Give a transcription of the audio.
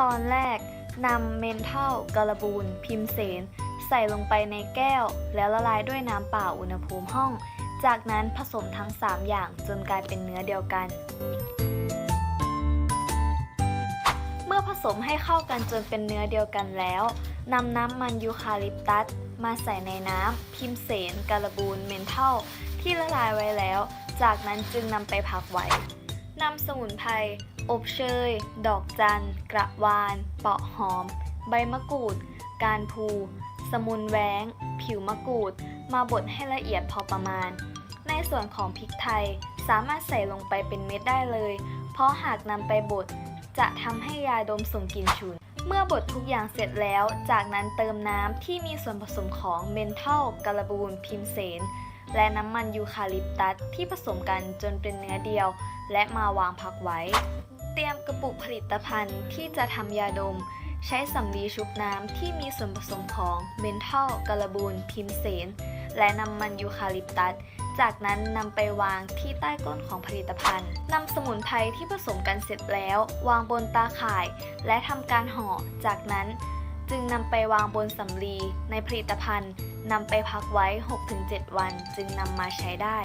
ตอนแรกนำเมนเทลกระบูล พิมเสน ใส่ลงไปในแก้ว แล้วละลายด้วยน้ำเปล่าอุณหภูมิห้อง จากนั้นผสมทั้ง 3 อย่างจนกลายเป็นเนื้อเดียวกัน เมื่อผสมให้เข้ากันจนเป็นเนื้อเดียวกันแล้วนำน้ำมันยูคาลิปตัสมาใส่ในน้ำพิมเสนการบูนเมนเทลที่ละลายไว้แล้ว จากนั้นจึงนำไปพักไว้ นำสมุนไพรอบเชย ดอกจัน กระวาน เปาะหอม ใบมะกรูด การพู สมุนแว้งผิวมะกรูด มาบดให้ละเอียดพอประมาณ ในส่วนของพริกไทยสามารถใส่ลงไปเป็นเม็ดได้เลย เพราะหากนำไปบดจะทำให้ยาดมส่งกลิ่นฉุน เมื่อบดทุกอย่างเสร็จแล้ว จากนั้นเติมน้ำที่มีส่วนผสมของเมนเทลกระบูนพิมเสน และน้ำมันยูคาลิปตัสที่ผสมกันจนเป็นเนื้อเดียว และมาวางพักไว้ เตรียมกระปุกผลิตภัณฑ์ที่จะทำยาดม ใช้สำลีชุบน้ำที่มีส่วนผสมของเมนเทลกระบูนพิมเสน และน้ำมันยูคาลิปตัส จากนั้นนำไปวางที่ใต้ก้นของผลิตภัณฑ์นำสมุนไพรที่ผสมกันเสร็จแล้ว วางบนตาข่าย และทำการห่อ จากนั้น จึงนำไปวางบนสำลีในผลิตภัณฑ์นำไปพักไว้ 6-7 วัน จึงนำมาใช้ได้